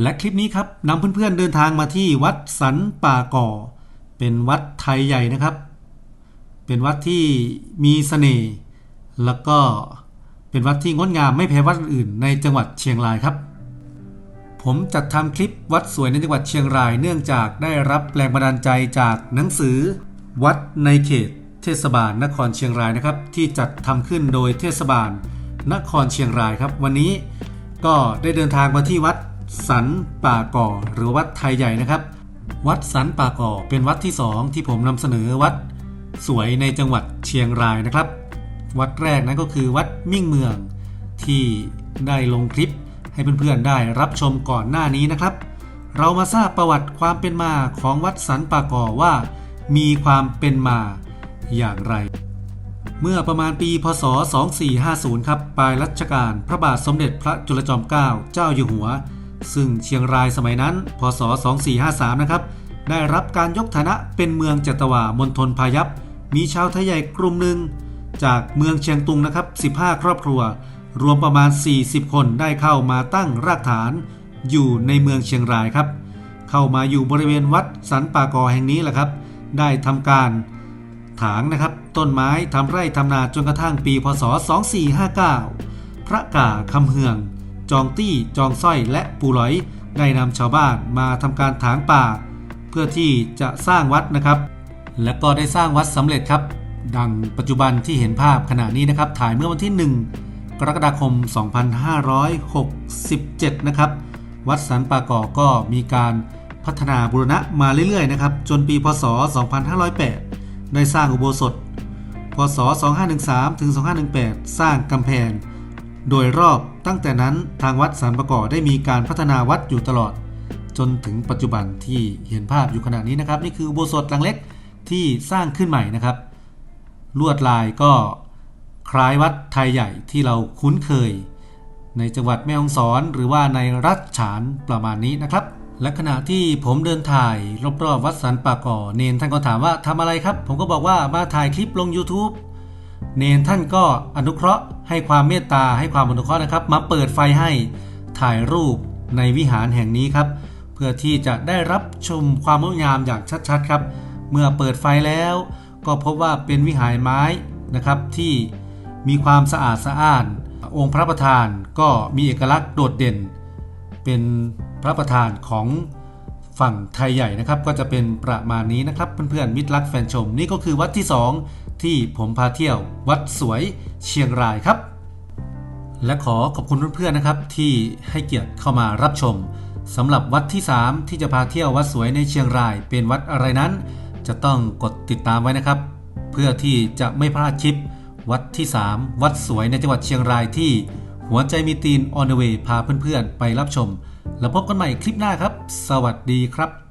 และคลิปนี้ครับนำเพื่อนๆเดินทางมาที่วัดสันป่าก่อ เป็นวัดไทยใหญ่นะครับ เป็นวัดที่มีเสน่ห์แล้วก็เป็นวัดที่งดงามไม่แพ้วัดอื่นในจังหวัดเชียงรายครับ ผมจัดทำคลิปวัดสวยในจังหวัดเชียงราย เนื่องจากได้รับแรงบันดาลใจจากหนังสือ วัดในเขต เทศบาลนครเชียงรายนะครับ ที่จัดทำขึ้นโดยเทศบาลนครเชียงรายครับ วันนี้ก็ได้เดินทางมาที่วัด สันป่าก่อหรือวัดไทยใหญ่นะครับ วัดสันป่าก่อเป็นวัดที่สองที่ผมนำเสนอวัดสวยในจังหวัดเชียงรายนะครับ วัดแรกนั้นก็คือวัดมิ่งเมืองที่ได้ลงคลิปให้เพื่อนๆได้รับชมก่อนหน้านี้นะครับ เรามาทราบประวัติความเป็นมาของวัดสันป่าก่อว่า มีความเป็นมาอย่างไร เมื่อประมาณปีพศ 2450 ครับ ปลายรัชกาลพระบาทสมเด็จพระจุลจอมเกล้าเจ้าอยู่หัว ซึ่งเชียงรายสมัยนั้น พศ 2453 นะครับ ได้รับการยกฐานะเป็นเมืองจัตวามณฑลพายัพ มีชาวไทยใหญ่กลุ่มหนึ่ง จากเมืองเชียงตุงนะครับ 15 ครอบครัว รวมประมาณ 40 คนได้เข้ามาตั้งรากฐาน อยู่ในเมืองเชียงรายครับ เข้ามาอยู่บริเวณวัดสันป่ากอแห่งนี้แหละครับ ได้ทำการถางนะครับ ต้นไม้ทำไร่ทำนาจนกระทั่งปี พศ 2459 พระกาคำเฮือง จองตี้ จองสร้อยและปูหลอยได้นำชาวบ้านมาทำการถางป่า เพื่อที่จะสร้างวัดนะครับ และก็ได้สร้างวัดสำเร็จครับ ดังปัจจุบันที่เห็นภาพขณะนี้นะครับ ถ่ายเมื่อวันที่ 1 กรกฎาคม 2567 นะครับ วัดสันป่าก่อก็มีการพัฒนาบูรณะมาเรื่อยๆนะครับ จนปีพศ 2508 ได้สร้างอุโบสถ พศ 2513 ถึง 2518 สร้างกำแพง โดยรอบตั้งแต่นั้นทางวัดสันป่าก่อได้มีการพัฒนาวัดอยู่ตลอด จนถึงปัจจุบันที่เห็นภาพอยู่ขณะนี้นะครับ นี่คืออุโบสถหลังเล็กที่สร้างขึ้นใหม่นะครับ ลวดลายก็คล้ายวัดไทยใหญ่ที่เราคุ้นเคย ในจังหวัดแม่ฮ่องสอนหรือว่าในรัฐฉานประมาณนี้นะครับ และขณะที่ผมเดินถ่ายรอบๆวัดสันป่าก่อเนนท่านก็ถามว่าทำอะไรครับ ผมก็บอกว่ามาถ่ายคลิปลง YouTube เนนท่านก็อนุเคราะห์ให้ความเมตตาให้ความอนุเคราะห์นะครับ มาเปิดไฟให้ถ่ายรูปในวิหารแห่งนี้ครับ เพื่อที่จะได้รับชมความงดงามอย่างชัดๆครับ เมื่อเปิดไฟแล้ว ก็พบว่าเป็นวิหารไม้นะครับที่มีความสะอาดสะอ้าน องค์พระประธานก็มีเอกลักษณ์โดดเด่น เป็นพระประธานของ ฝั่งไทยใหญ่นะครับก็จะเป็นประมาณนี้นะครับเพื่อนๆมิตรรักแฟนชมนี่ก็คือวัดที่ 2 ที่ผมพาเที่ยววัดสวยเชียงรายครับ และขอขอบคุณเพื่อนๆนะครับที่ให้เกียรติเข้ามารับชมสำหรับวัดที่ 3 ที่จะพาเที่ยววัดสวยในเชียงราย เป็นวัดอะไรนั้น จะต้องกดติดตามไว้นะครับ เพื่อที่จะไม่พลาดคลิป วัดที่ 3 วัดสวยในจังหวัดเชียงรายที่หัวใจมีตีน on the way พาเพื่อนๆ ไปรับชม แล้วพบกันใหม่คลิปหน้าครับ สวัสดีครับ